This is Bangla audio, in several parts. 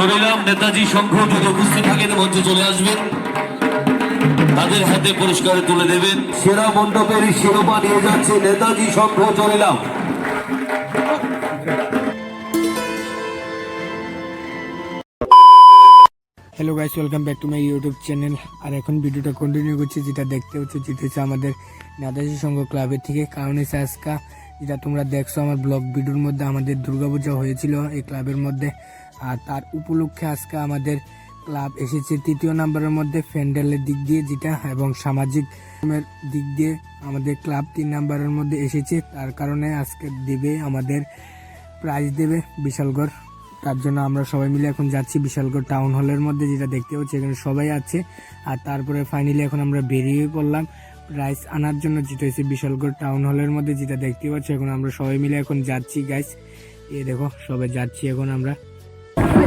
চলিলাম নেতাজি সংঘ যদি উপস্থিত থাকেন মঞ্চে চলে আসবেন। তাদের হাতে পুরস্কার তুলে দেবেন। সেরা মণ্ডপের শিরোপা নিয়ে যাচ্ছে Netaji Sangha চলিলাম hello guys welcome back to my YouTube channel আর এখন ভিডিওটা কন্টিনিউ করছি যেটা দেখতে হচ্ছে হচ্ছে আমাদের নেতাজি সংঘ ক্লাবের থেকে কারণ এসে আজকা যেটা তোমরা দেখছ আমার ব্লগ ভিডিওর মধ্যে আমাদের দুর্গাপূজা হয়েছিল এই ক্লাবের মধ্যে। আর তার উপলক্ষে আজকে আমাদের ক্লাব এসেছে। তৃতীয় নাম্বারের মধ্যে ফ্যান্ডেলের দিক দিয়ে যেটা, এবং সামাজিক দিক দিয়ে আমাদের ক্লাব তিন নাম্বারের মধ্যে এসেছে। তার কারণে আজকে দেবে, আমাদের প্রাইজ দেবে বিশালগড়। তার জন্য আমরা সবাই মিলে এখন যাচ্ছি বিশালগড় টাউন হলের মধ্যে, যেটা দেখতে পাচ্ছি এখানে সবাই আছে। আর তারপরে ফাইনালি এখন আমরা বেরিয়ে পড়লাম। প্রাইজ আনার জন্য যেটা হচ্ছে বিশালগড় টাউন হলের মধ্যে, যেটা দেখতে পাচ্ছি। এখন আমরা সবাই মিলে এখন যাচ্ছি গাইস এ দেখো, সবাই যাচ্ছি এখন আমরা।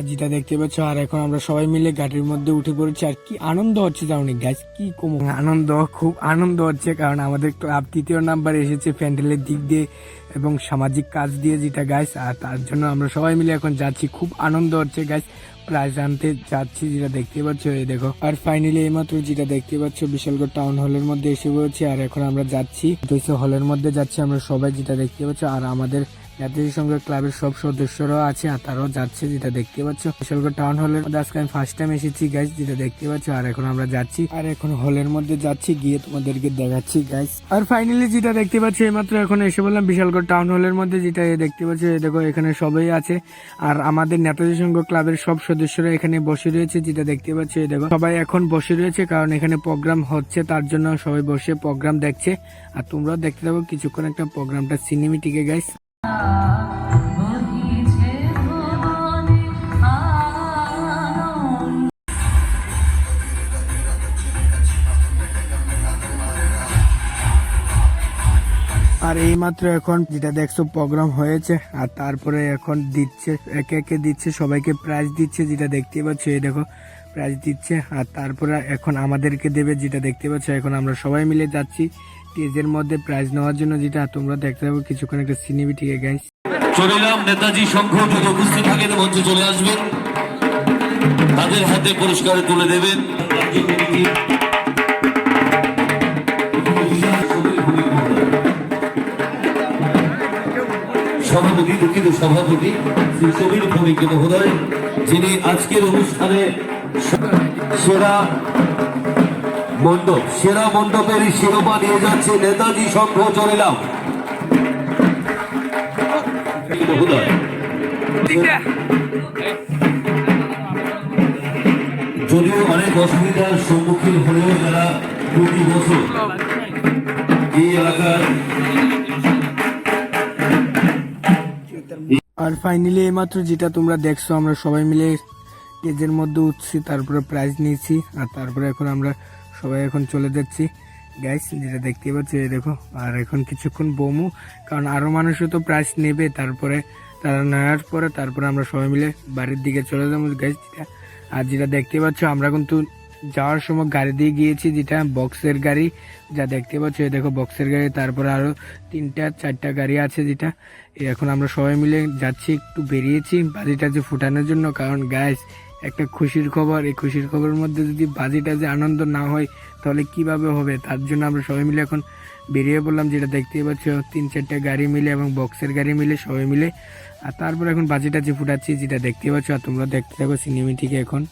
আর যেটা দেখতে পাচ্ছ, আর এখন আমরা সবাই মিলে গাড়ির মধ্যে উঠে পড়েছি, আর কি আনন্দ হচ্ছে জানি গাছ কি কম? আনন্দ, খুব আনন্দ হচ্ছে, কারণ আমাদের ক্লাব তৃতীয় নাম্বার এসেছে প্যান্ডেলের দিক দিয়ে এবং সামাজিক কাজ দিয়ে যেটা গাছ আর তার জন্য আমরা সবাই মিলে এখন যাচ্ছি, খুব আনন্দ হচ্ছে গাছ প্রাইজ আনতে যাচ্ছি যেটা দেখতে পাচ্ছ, এই দেখো। আর ফাইনালি এইমাত্র যেটা দেখতে পাচ্ছ, বিশালগড় টাউন হলের মধ্যে এসে পড়েছি, আর এখন আমরা যাচ্ছি হলের মধ্যে যাচ্ছি, আমরা সবাই যেটা দেখতে পাচ্ছ, আর আমাদের জাতীয় সংঘ ক্লাবের সব সদস্যরাও আছে আর তারাও যাচ্ছে, যেটা দেখতে পাচ্ছ। বিশালগড় টাউন হলের মধ্যে আজকে আমি ফার্স্ট টাইম এসেছি গাইজ যেটা দেখতে পাচ্ছ। আর এখন আমরা যাচ্ছি, আর এখন হলের মধ্যে যাচ্ছি, গিয়ে তোমাদেরকে দেখাচ্ছি গাইজ আর ফাইনালি যেটা দেখতে পাচ্ছ, এইমাত্র এখন এসে বললাম বিশালগড় টাউন হলের মধ্যে, যেটা দেখতে পাচ্ছ দেখো, এখানে সবাই আছে। আর আমাদের নেতাজি সংঘ ক্লাবের সব সদস্যরা এখানে বসে রয়েছে, যেটা দেখতে পাচ্ছ দেখো। সবাই এখন বসে রয়েছে, কারণ এখানে প্রোগ্রাম হচ্ছে, তার জন্য সবাই বসে প্রোগ্রাম দেখছে। আর তোমরাও দেখতে থাকো, কিছুক্ষণ একটা প্রোগ্রামটা সিনেমেটিকে গাইস আর এইমাত্র এখন যেটা দেখছ প্রোগ্রাম হয়েছে, আর তারপরে এখন দিচ্ছে, একে একে দিচ্ছে, সবাইকে প্রাইজ দিচ্ছে যেটা দেখতে পাচ্ছ, এই দেখো প্রাইজ দিচ্ছে, আর তারপরে এখন আমাদেরকে দেবে যেটা দেখতে পাচ্ছ, এখন আমরা সবাই মিলে যাচ্ছি। স্টেজের মধ্যে প্রাইজ নেওয়ার জন্য যেটা তোমরা দেখতে পাবো, কিছুক্ষণ একটা সিনেমেটিকে গাইস চলিলাম, নেতাজি সংঘ যদি উপস্থিত থাকেন মঞ্চে চলে আসবেন। তাদের হাতে পুরস্কার তুলে দেবেন। সভাপতি, দুঃখিত সভাপতি, শ্রী সমীর ভৌমিক মহোদয়, যিনি আজকের অনুষ্ঠানে সেরা মণ্ডপ, সেরা মণ্ডপের শিরোপা নিয়ে যাচ্ছে নেতাজি সংঘ চলিলাম যদিও অনেক অসুবিধার সম্মুখীন হলেও যারা প্রতি বছর এই এলাকার আর ফাইনালি এইমাত্র যেটা তোমরা দেখছ, আমরা সবাই মিলে স্টেজের মধ্যে উঠছি, তারপরে প্রাইজ নিয়েছি, আর তারপরে এখন আমরা সবাই এখন চলে যাচ্ছি। গ্যাস যেটা দেখতে পাচ্ছি দেখো, আর এখন কিছুক্ষণ বমু, কারণ আরও মানুষও তো প্রাইজ নেবে, তারপরে তারা নেওয়ার পরে তারপরে আমরা সবাই মিলে বাড়ির দিকে চলে যাব গ্যাস যেটা। আর যেটা দেখতে পাচ্ছ, আমরা কিন্তু যাওয়ার সময় গাড়ি দিয়ে গিয়েছি, যেটা বক্সের গাড়ি, যা দেখতে পাচ্ছ দেখো বক্সের গাড়ি, তারপরে আরও তিনটা, চারটা গাড়ি আছে, যেটা। এখন আমরা সবাই মিলে যাচ্ছি, একটু বেরিয়েছি, বাজিটা যে ফুটানোর জন্য, কারণ গ্যাস একটা খুশির খবর, এই খুশির খবরের মধ্যে যদি বাজিটা যে আনন্দ না হয়, তাহলে কীভাবে হবে? তার জন্য আমরা সবাই মিলে এখন বেরিয়ে পড়লাম, যেটা দেখতেই পাচ্ছ, তিন চারটে গাড়ি মিলে এবং বক্সের গাড়ি মিলে সবাই মিলে। আর তারপর এখন বাজিটা যে ফুটাচ্ছি, যেটা দেখতে পাচ্ছ, আর তোমরা দেখতে থাকো সিনেমেটিকে এখন।